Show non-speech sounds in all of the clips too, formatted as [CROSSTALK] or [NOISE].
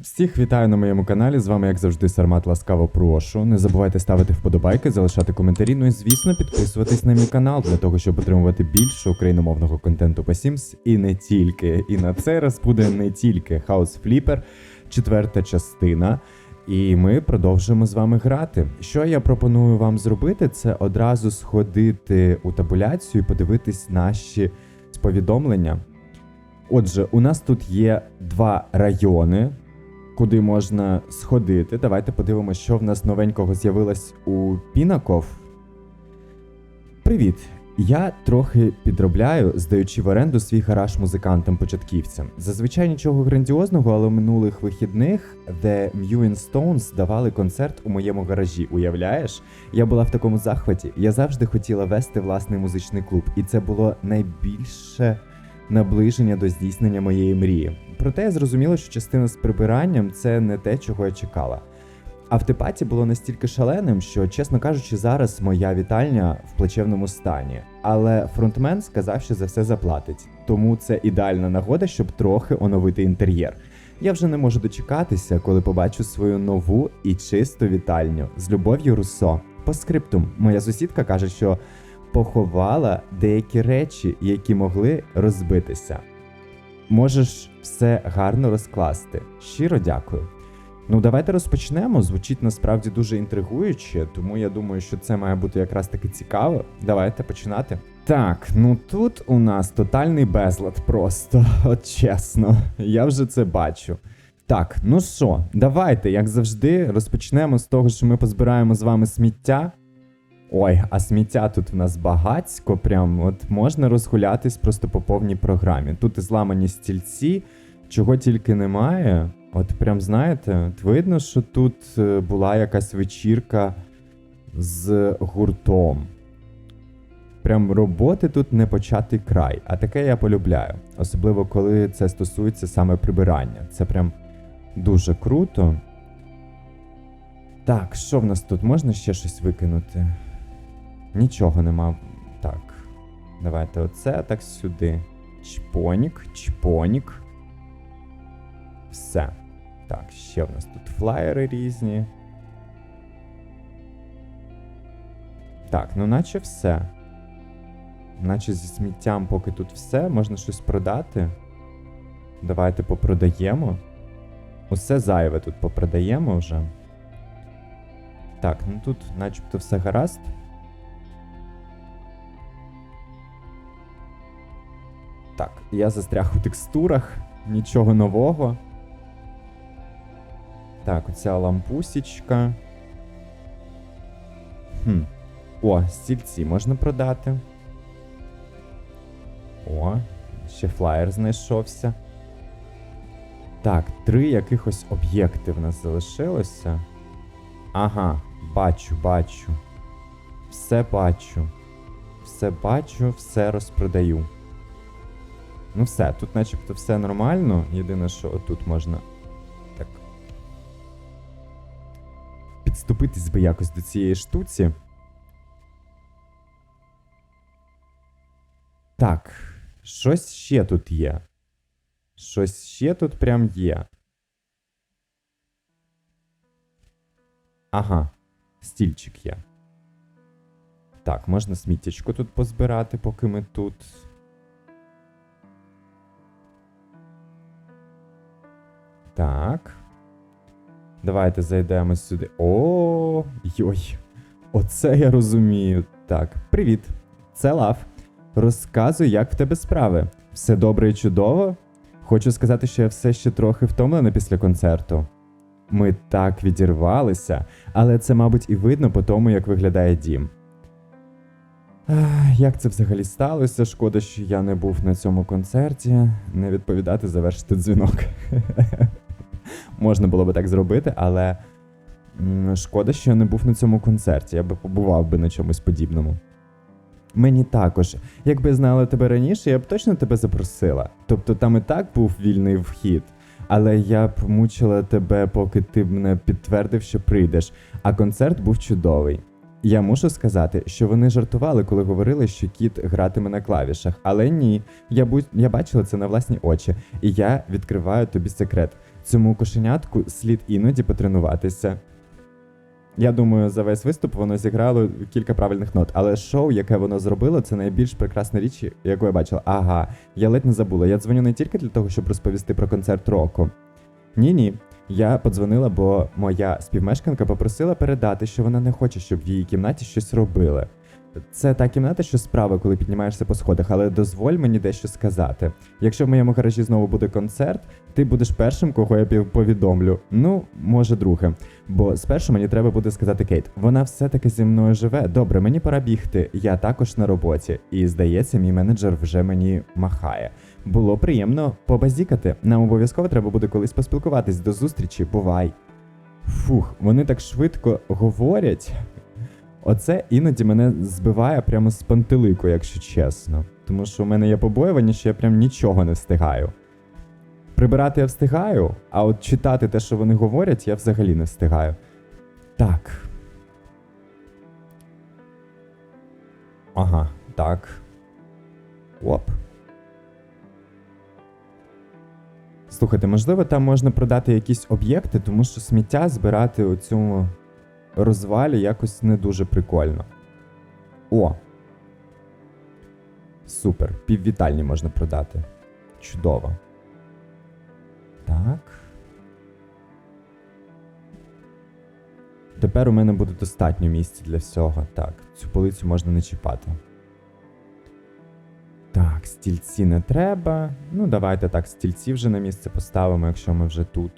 Всіх вітаю на моєму каналі. З вами, як завжди, Сармат ласкаво прошу. Не забувайте ставити вподобайки, залишати коментарі. Ну і звісно, підписуватись на мій канал для того, щоб отримувати більше україномовного контенту по Sims. І не тільки. І на цей раз буде не тільки House Flipper, четверта частина. І ми продовжуємо з вами грати. Що я пропоную вам зробити, це одразу сходити у табуляцію і подивитись наші повідомлення. Отже, у нас тут є два райони, куди можна сходити. Давайте подивимося, що в нас новенького з'явилось у Пінаков. Привіт! Я трохи підробляю, здаючи в оренду свій гараж музикантам-початківцям. Зазвичай нічого грандіозного, але минулих вихідних The Mewing Stones давали концерт у моєму гаражі. Уявляєш? Я була в такому захваті. Я завжди хотіла вести власний музичний клуб, і це було найбільше наближення до здійснення моєї мрії. Проте я зрозуміла, що частина з прибиранням це не те, чого я чекала. Автопаті було настільки шаленим, що, чесно кажучи, зараз моя вітальня в плачевному стані. Але фронтмен сказав, що за все заплатить, тому це ідеальна нагода, щоб трохи оновити інтер'єр. Я вже не можу дочекатися, коли побачу свою нову і чисту вітальню з любов'ю Руссо. По скриптум, моя сусідка каже, що поховала деякі речі, які могли розбитися. Можеш все гарно розкласти. Щиро дякую. Ну, давайте розпочнемо. Звучить насправді дуже інтригуюче, тому я думаю, що це має бути якраз таки цікаво. Давайте починати. Так, ну тут у нас тотальний безлад просто, [LAUGHS] от чесно, я вже це бачу. Так, ну що, давайте, як завжди, розпочнемо з того, що ми позбираємо з вами сміття. Ой, а сміття тут в нас багацько, прям от можна розгулятись просто по повній програмі. Тут і зламані стільці, чого тільки немає. От прям знаєте, от видно, що тут е, була якась вечірка з гуртом. Прям роботи тут не початий край, а таке я полюбляю. Особливо коли це стосується саме прибирання. Це прям дуже круто. Так, що в нас тут? Можна ще щось викинути? Нічого нема. Так. Давайте оце так сюди. Чпонік, чпонік. Все. Так, ще в нас тут флаєри різні. Так, ну наче все. Наче зі сміттям, поки тут все, можна щось продати. Давайте попродаємо. Усе зайве тут попродаємо вже. Так, ну тут начебто все гаразд. Так, я застряг у текстурах, нічого нового. Так, оця лампусічка. Хм. О, стільці можна продати. О, ще флаєр знайшовся. Так, три якихось об'єкти в нас залишилося. Ага, бачу, бачу. Все бачу. Все бачу, все розпродаю. Ну все, тут начебто все нормально. Єдине, що отут можна так. Підступитись би якось до цієї штуці. Так, щось ще тут є. Щось ще тут прям є. Ага, стільчик є. Так, можна сміттячко тут позбирати, поки ми тут. Так. Давайте зайдемо сюди. О, йой. Оце я розумію. Так, привіт. Це Лав. Розказуй, як в тебе справи. Все добре і чудово? Хочу сказати, що я все ще трохи втомлена після концерту. Ми так відірвалися, але це, мабуть, і видно по тому, як виглядає дім. Ах, Як це взагалі сталося? Шкода, що я не був на цьому концерті. Не відповідати, завершити дзвінок. [LAUGHS] Можна було би так зробити, але шкода, що я не був на цьому концерті. Я би побував би на чомусь подібному. Мені також. Якби знала тебе раніше, я б точно тебе запросила. Тобто там і так був вільний вхід. Але я б мучила тебе, поки ти б не підтвердив, що прийдеш, а концерт був чудовий. Я мушу сказати, що вони жартували, коли говорили, що кіт гратиме на клавішах. Але ні, я, бу... я бачила це на власні очі, і я відкриваю тобі секрет. Цьому кошенятку слід іноді потренуватися. Я думаю, за весь виступ воно зіграло кілька правильних нот, але шоу, яке воно зробило, це найбільш прекрасна річ, яку я бачила. Ага, я ледь не забула. Я дзвоню не тільки для того, щоб розповісти про концерт року. Ні, ні. Я подзвонила, бо моя співмешканка попросила передати, що вона не хоче, щоб в її кімнаті щось робили. Це та кімната, що справа, коли піднімаєшся по сходах, але дозволь мені дещо сказати. Якщо в моєму гаражі знову буде концерт, ти будеш першим, кого я повідомлю. Ну, може, другим. Бо спершу мені треба буде сказати Кейт. Вона все-таки зі мною живе. Добре, мені пора бігти. Я також на роботі. І здається, мій менеджер вже мені махає. Було приємно побазікати. Нам обов'язково треба буде колись поспілкуватись. До зустрічі, бувай. Фух, вони так швидко говорять. Оце іноді мене збиває прямо з пантелику, якщо чесно. Тому що у мене є побоювання, що я прям нічого не встигаю. Прибирати я встигаю, а от читати те, що вони говорять, я взагалі не встигаю. Так. Ага, так. Оп. Слухайте, можливо, там можна продати якісь об'єкти, тому що сміття збирати у цьому розвалі якось не дуже прикольно. О! Супер. Піввітальні можна продати. Чудово. Так. Тепер у мене буде достатньо місця для всього. Так, цю полицю можна не чіпати. Так, стільці не треба. Ну, давайте так, стільці вже на місце поставимо, якщо ми вже тут.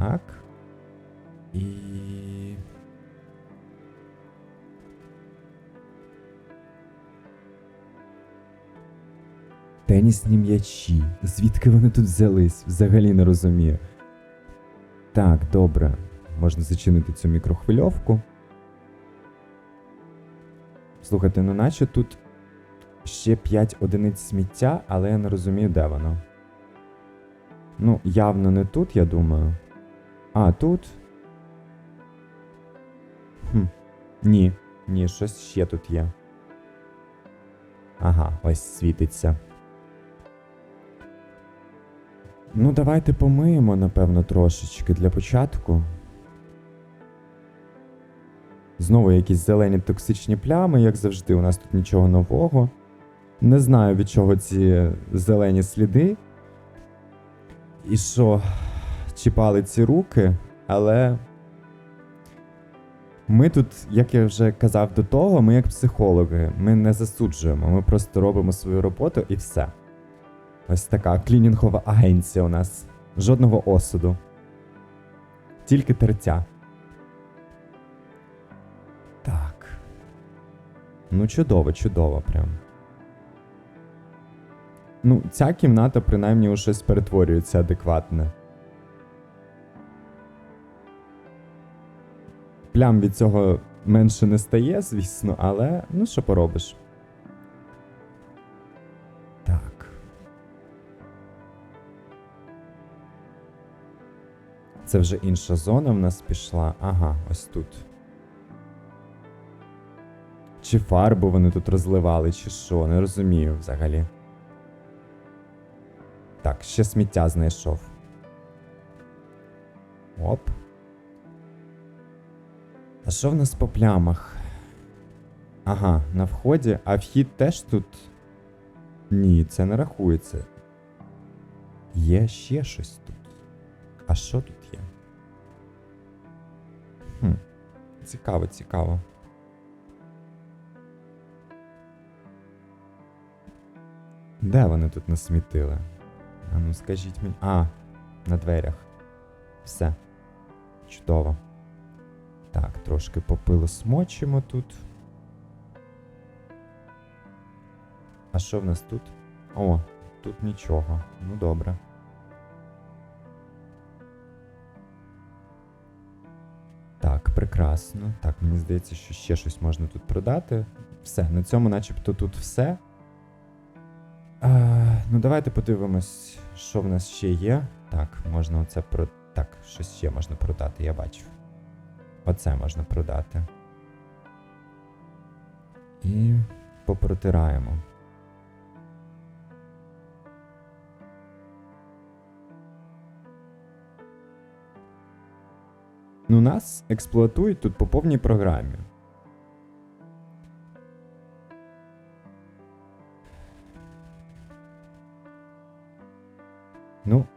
Так. І. Тенісні м'ячі. Звідки вони тут взялись? Взагалі не розумію. Так, добре. Можна зачинити цю мікрохвильовку. Слухайте, ну наче тут ще 5 одиниць сміття, але я не розумію, де воно. Ну, явно не тут, я думаю. А, тут. Хм. Ні, ні, щось ще тут є. Ага, ось світиться. Ну, давайте помиємо, напевно, трошечки для початку. Знову якісь зелені токсичні плями, як завжди, у нас тут нічого нового. Не знаю, від чого ці зелені сліди. І що чіпали ці руки, але. Ми тут, як я вже казав до того, ми як психологи, ми не засуджуємо, ми просто робимо свою роботу і все. Ось така клінінгова агенція у нас. Жодного осуду. Тільки тертя. Так. Ну, чудово, чудово прям. Ну, ця кімната принаймні у щось перетворюється адекватне. Плям від цього менше не стає, звісно, але ну що поробиш. Так. Це вже інша зона в нас пішла. Ага, ось тут. Чи фарбу вони тут розливали, чи що, не розумію взагалі. Так, ще сміття знайшов. Оп. А що в нас по плямах? Ага, на вході, а вхід теж тут. Ні, це не рахується. Є ще щось тут. А що тут є? Хм. Цікаво, цікаво. Де вони тут насмітили? А ну скажіть мені. А, на дверях. Все. Чудово. Так, трошки попило смочимо тут. А що в нас тут? О, тут нічого. Ну добре. Так, прекрасно. Так, мені здається, що ще щось можна тут продати. Все, на цьому начебто тут все. А, ну, давайте подивимось, що в нас ще є. Так, можна оце про. Так, щось ще можна продати, я бачу. Оце можна продати. І попротираємо. Ну, нас експлуатують тут по повній програмі.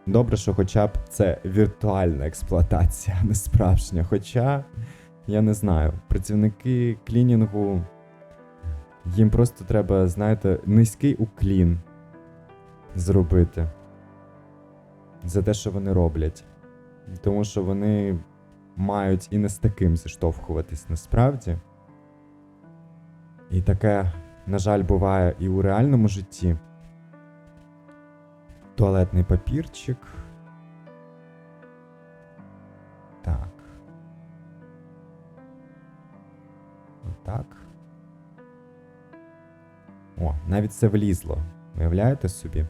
Добре, що хоча б це віртуальна експлуатація, а не справжня. Хоча, я не знаю, працівники клінінгу, їм просто треба, знаєте, низький уклін зробити за те, що вони роблять. Тому що вони мають і не з таким зіштовхуватись насправді. І таке, на жаль, буває і у реальному житті. Туалетний папірчик. Так. Отак. О, навіть це влізло. Уявляєте собі?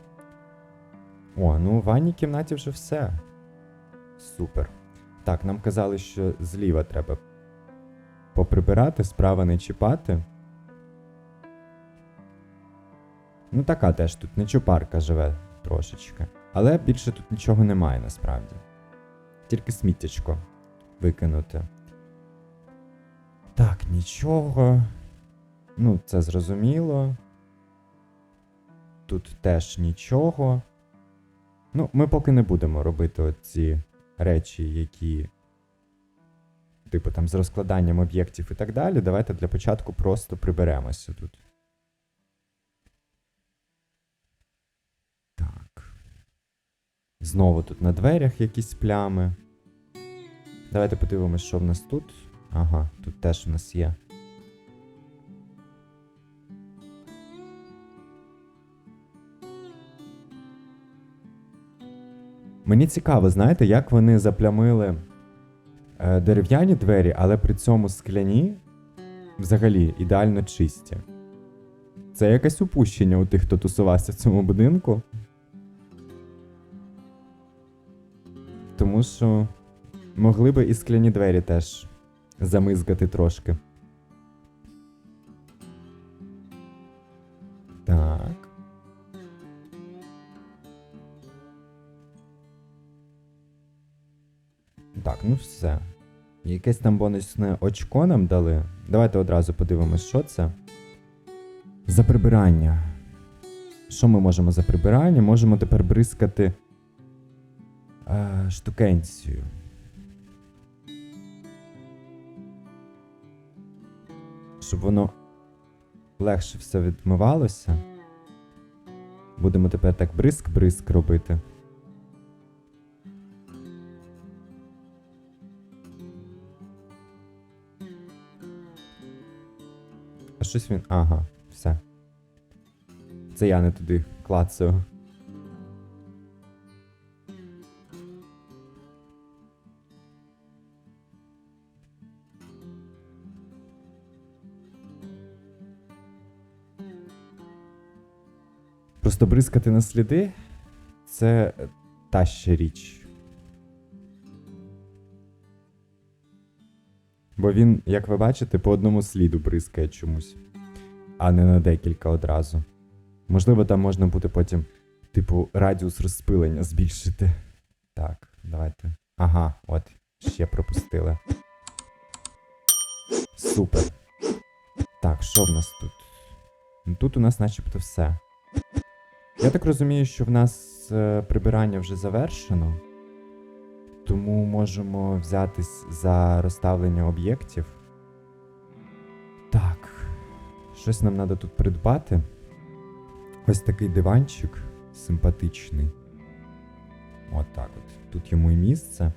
О, ну в ванній кімнаті вже все. Супер. Так, нам казали, що зліва треба поприбирати, справа не чіпати. Ну, така теж тут не чупарка живе трошечки. Але більше тут нічого немає насправді. Тільки сміттячко викинути. Так, нічого. Ну, це зрозуміло. Тут теж нічого. Ну, ми поки не будемо робити оці речі, які. Типу там з розкладанням об'єктів і так далі. Давайте для початку просто приберемося тут. Знову тут на дверях якісь плями. Давайте подивимось, що в нас тут. Ага, тут теж в нас є. Мені цікаво, знаєте, як вони заплямили е, дерев'яні двері, але при цьому скляні взагалі ідеально чисті. Це якесь упущення у тих, хто тусувався в цьому будинку. Тому що могли би і скляні двері теж замизгати трошки. Так. Так, ну все. Якесь там бонусне очко нам дали. Давайте одразу подивимось, що це. За прибирання. Що ми можемо за прибирання? Можемо тепер бризкати штукенцію. Щоб воно легше все відмивалося. Будемо тепер так бризк-бризк робити. А щось він. Ага, все. Це я не туди клацаю. Просто бризкати на сліди це та ще річ. Бо він, як ви бачите, по одному сліду бризкає чомусь, а не на декілька одразу. Можливо, там можна буде потім, типу, радіус розпилення збільшити. Так, давайте. Ага, от, ще пропустили. Супер. Так, що в нас тут? Ну, Тут у нас начебто все. Я так розумію, що в нас е, прибирання вже завершено. Тому можемо взятись за розставлення об'єктів. Так. Щось нам треба тут придбати. Ось такий диванчик симпатичний. От так от. Тут йому і місце.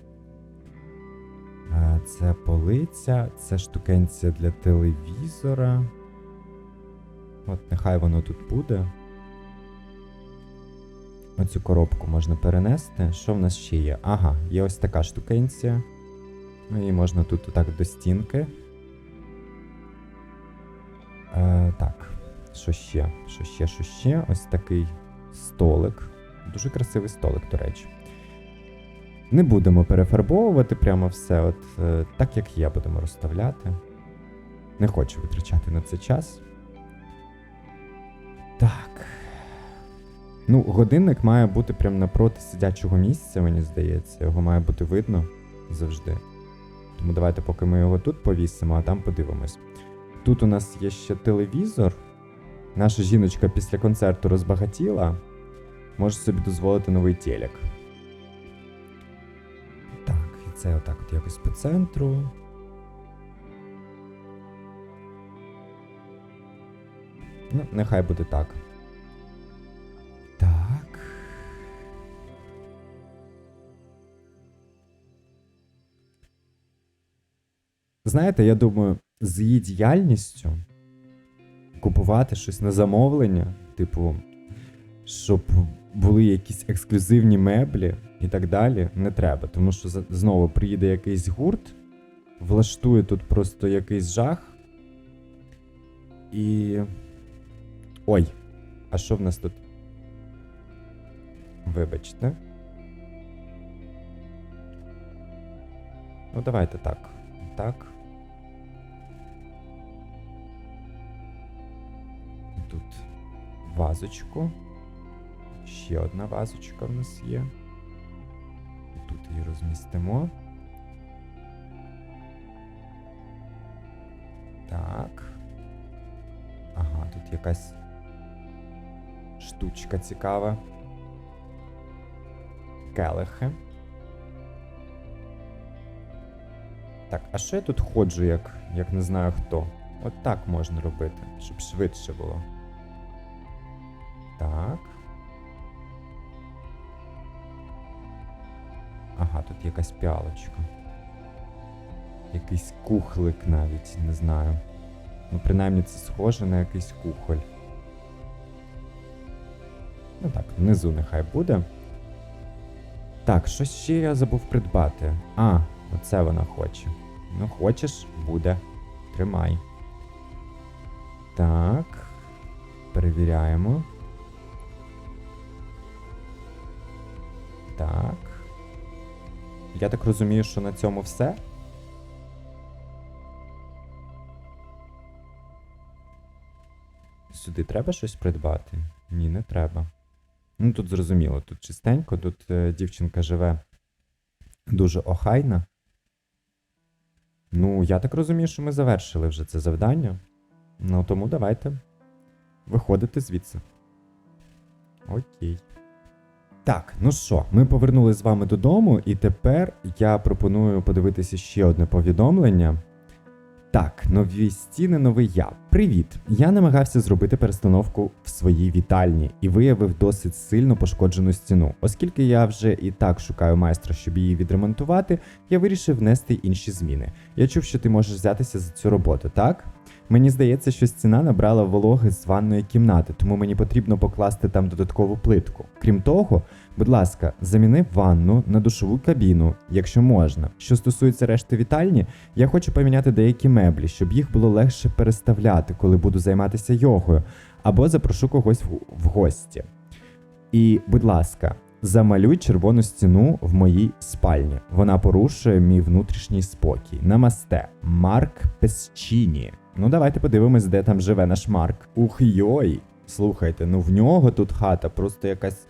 Е, Це полиця, це штукенція для телевізора. От нехай воно тут буде. Оцю коробку можна перенести. Що в нас ще є? Ага, є ось така штукенція. Ну і можна тут отак до стінки. Е, так, що ще? Що ще, що ще? Ось такий столик. Дуже красивий столик, до речі. Не будемо перефарбовувати прямо все. От е, так як є, будемо розставляти. Не хочу витрачати на це час. Так. Ну, годинник має бути прямо напроти сидячого місця, мені здається. Його має бути видно завжди. Тому давайте, поки ми його тут повісимо, а там подивимось. Тут у нас є ще телевізор. Наша жіночка після концерту розбагатіла. Може собі дозволити новий телек. Так, і це отак от якось по центру. Ну, нехай буде так. Знаєте, я думаю, з її діяльністю купувати щось на замовлення, типу, щоб були якісь ексклюзивні меблі і так далі, не треба. Тому що знову приїде якийсь гурт, влаштує тут просто якийсь жах. І. Ой, а що в нас тут? Вибачте. Ну, давайте так. Так. Вазочку. Ще одна вазочка в нас є. Тут її розмістимо. Так. Ага, тут якась штучка цікава. Келихи. Так, а що я тут ходжу, як, як не знаю хто? От так можна робити, щоб швидше було. Так. Ага, тут якась піалочка. Якийсь кухлик навіть, не знаю. Ну, принаймні це схоже на якийсь кухоль. Ну так, внизу нехай буде. Так, що ще я забув придбати? А, оце вона хоче. Ну, хочеш, буде. Тримай. Так. Перевіряємо. Так. Я так розумію, що на цьому все. Сюди треба щось придбати? Ні, не треба. Ну, тут зрозуміло, тут чистенько, тут е, дівчинка живе дуже охайна. Ну, я так розумію, що ми завершили вже це завдання. Ну, тому давайте виходити звідси. Окей. Так, ну що, ми повернулися з вами додому, і тепер я пропоную подивитися ще одне повідомлення. Так, нові стіни, новий я. Привіт! Я намагався зробити перестановку в своїй вітальні і виявив досить сильно пошкоджену стіну. Оскільки я вже і так шукаю майстра, щоб її відремонтувати, я вирішив внести інші зміни. Я чув, що ти можеш взятися за цю роботу, так? Мені здається, що стіна набрала вологи з ванної кімнати, тому мені потрібно покласти там додаткову плитку. Крім того, будь ласка, заміни ванну на душову кабіну, якщо можна. Що стосується решти вітальні, я хочу поміняти деякі меблі, щоб їх було легше переставляти, коли буду займатися йогою, або запрошу когось в, гості. І, будь ласка, замалюй червону стіну в моїй спальні. Вона порушує мій внутрішній спокій. Намасте, Марк Песчіні. Ну, давайте подивимось, де там живе наш Марк. Ух йой! Слухайте, ну в нього тут хата просто якась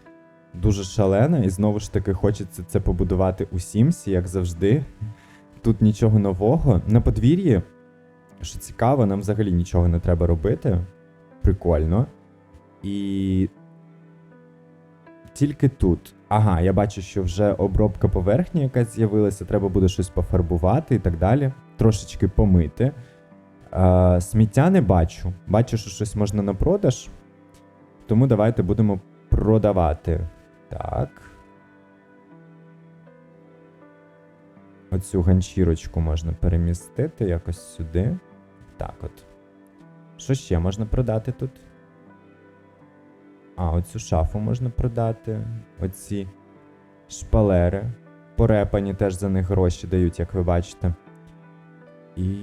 дуже шалена, і знову ж таки хочеться це побудувати у Сімсі, як завжди. Тут нічого нового. На подвір'ї, що цікаво, нам взагалі нічого не треба робити. Прикольно. І. Тільки тут. Ага, я бачу, що вже обробка поверхні якась з'явилася, треба буде щось пофарбувати і так далі. Трошечки помити. Сміття не бачу. Бачу, що щось можна на продаж. Тому давайте будемо продавати. Так. Оцю ганчірочку можна перемістити якось сюди. Так от. Що ще можна продати тут? А, оцю шафу можна продати. Оці шпалери. Порепані теж за них гроші дають, як ви бачите. І.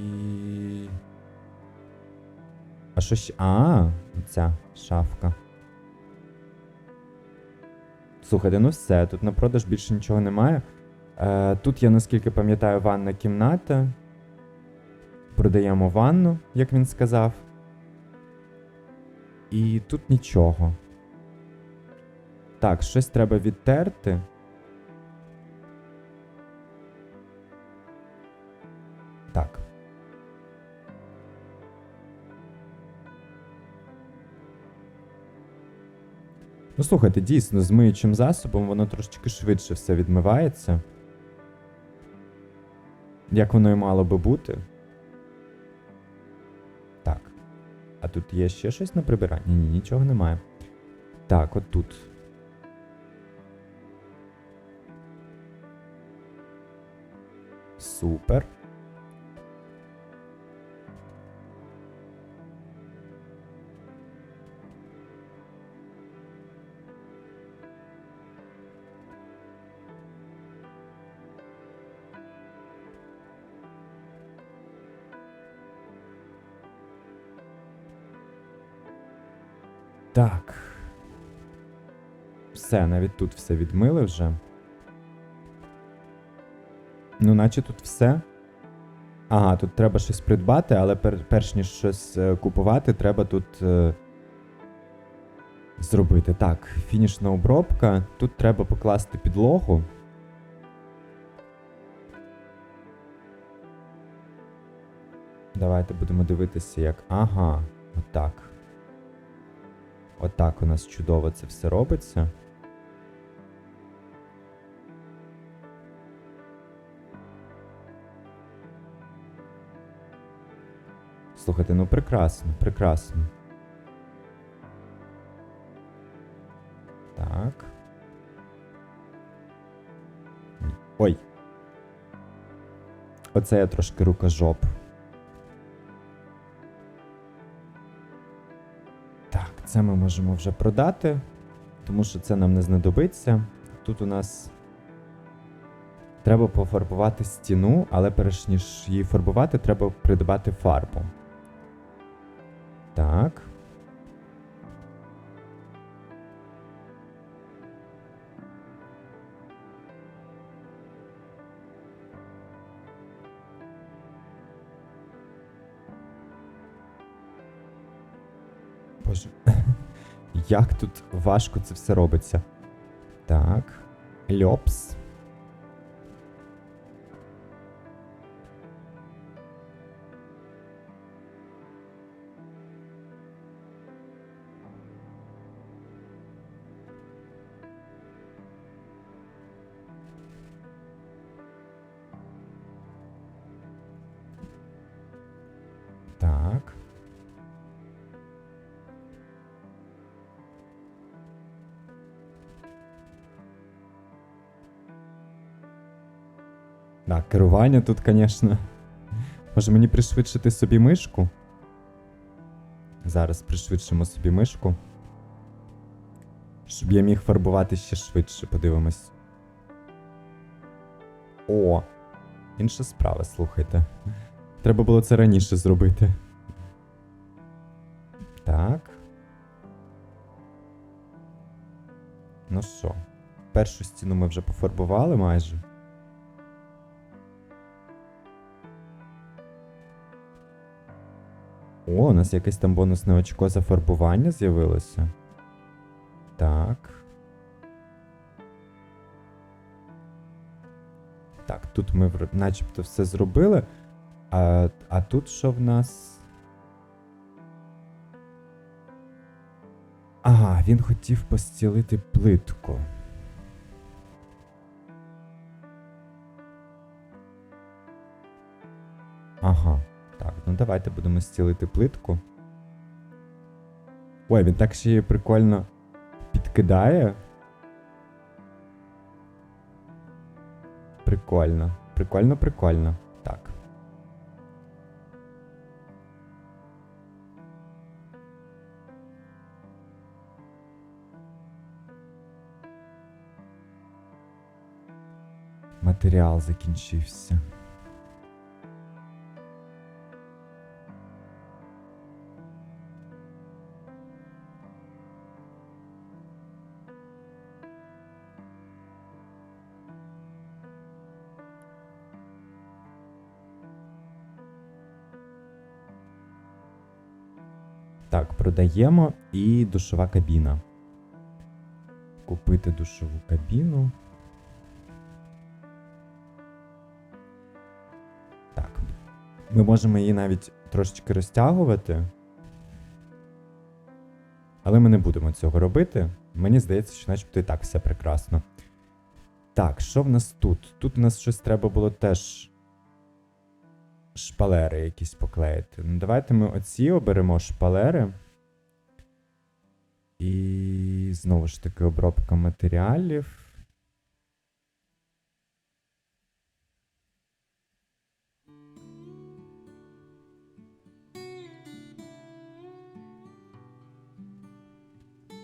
А що ще. А, ця шафка. Слухайте, ну все, тут на продаж більше нічого немає. Е, тут я, наскільки пам'ятаю, ванна кімната. Продаємо ванну, як він сказав. І тут нічого. Так, щось треба відтерти. Так. Ну, слухайте, дійсно, з миючим засобом воно трошечки швидше все відмивається. Як воно і мало би бути. Так. А тут є ще щось на прибиранні? Ні, нічого немає. Так, от тут. Супер. Так. Все, навіть тут все відмили вже. Ну, наче тут все. Ага, тут треба щось придбати, але пер, перш ніж щось е, купувати, треба тут е, зробити. Так, фінішна обробка. Тут треба покласти підлогу. Давайте будемо дивитися, як. Ага, отак. Отак у нас чудово це все робиться. Слухайте, ну прекрасно, прекрасно. Так. Ой. Оце я трошки рукожоп. Можемо вже продати, тому що це нам не знадобиться. Тут у нас треба пофарбувати стіну, але перш ніж її фарбувати, треба придбати фарбу. Так. Як тут важко це все робиться. Так. Льопс. Керування тут, звісно. Може мені пришвидшити собі мишку? Зараз пришвидшимо собі мишку. Щоб я міг фарбувати ще швидше, подивимось. О! Інша справа, слухайте. Треба було це раніше зробити. Так. Ну що, першу стіну ми вже пофарбували майже. О, у нас якесь там бонусне очко за фарбування з'явилося. Так. Так, тут ми начебто все зробили. А, а тут що в нас? Ага, він хотів постілити плитку. Давайте будемо стілити плитку. Ой, він так ще її прикольно підкидає. Прикольно. Прикольно, прикольно. Так. Матеріал закінчився. Продаємо і душова кабіна. Купити душову кабіну. Так. Ми можемо її навіть трошечки розтягувати. Але ми не будемо цього робити. Мені здається, що начебто і так все прекрасно. Так, що в нас тут? Тут у нас щось треба було теж шпалери якісь поклеїти. Ну, давайте ми оці оберемо шпалери. І знову ж таки обробка матеріалів.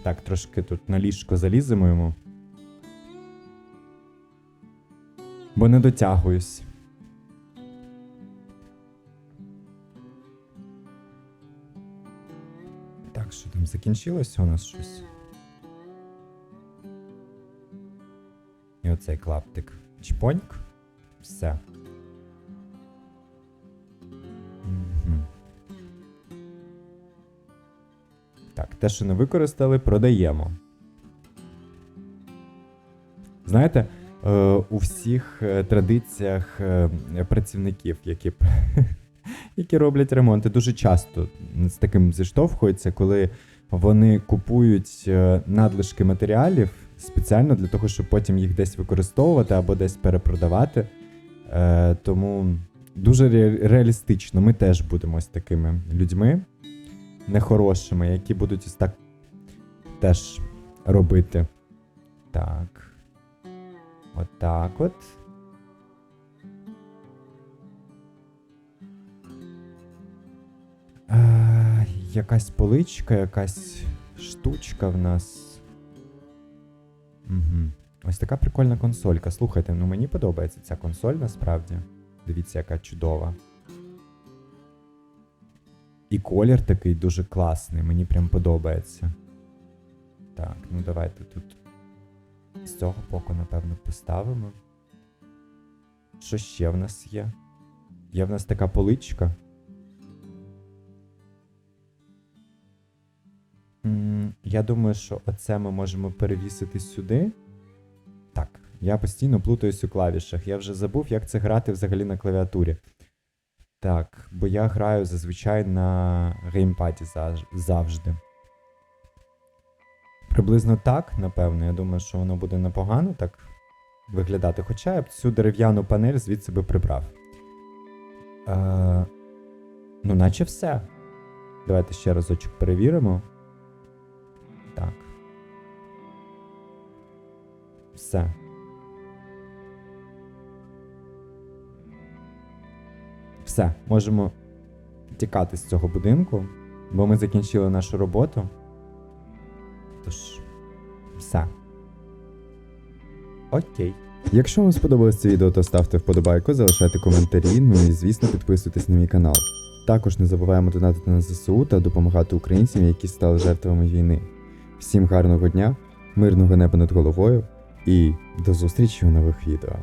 Так, трошки тут на ліжко заліземо йому. Бо не дотягуюсь. Закінчилося у нас щось? І оцей клаптик. Чпоньк. Все. Мгм. Так, те, що не використали, продаємо. Знаєте, е, у всіх е, традиціях е, працівників, які, [LAUGHS] які роблять ремонти, дуже часто з таким зіштовхуються, коли вони купують е, надлишки матеріалів спеціально для того, щоб потім їх десь використовувати або десь перепродавати. Е, Тому дуже реалістично ми теж будемо ось такими людьми нехорошими, які будуть ось так теж робити. Так. Отак от. А, якась поличка, якась штучка в нас. Угу. Ось така прикольна консолька. Слухайте, ну мені подобається ця консоль насправді. Дивіться, яка чудова. І колір такий дуже класний, мені прям подобається. Так, ну давайте тут з цього боку, напевно, поставимо. Що ще в нас є? Є в нас така поличка. Я думаю, що оце ми можемо перевісити сюди. Так, я постійно плутаюсь у клавішах. Я вже забув, як це грати взагалі на клавіатурі. Так, бо я граю зазвичай на геймпаді завжди. Приблизно так, напевно. Я думаю, що воно буде непогано так виглядати. Хоча я б цю дерев'яну панель звідси би прибрав. Е, ну, наче все. Давайте ще разочок перевіримо. Так. Все. Все, можемо тікати з цього будинку, бо ми закінчили нашу роботу. Тож, все. Окей. Якщо вам сподобалось це відео, то ставте вподобайку, залишайте коментарі, ну і звісно підписуйтесь на мій канал. Також не забуваємо донатити на ЗСУ та допомагати українцям, які стали жертвами війни. Всім гарного дня, мирного неба над головою і до зустрічі у нових відео.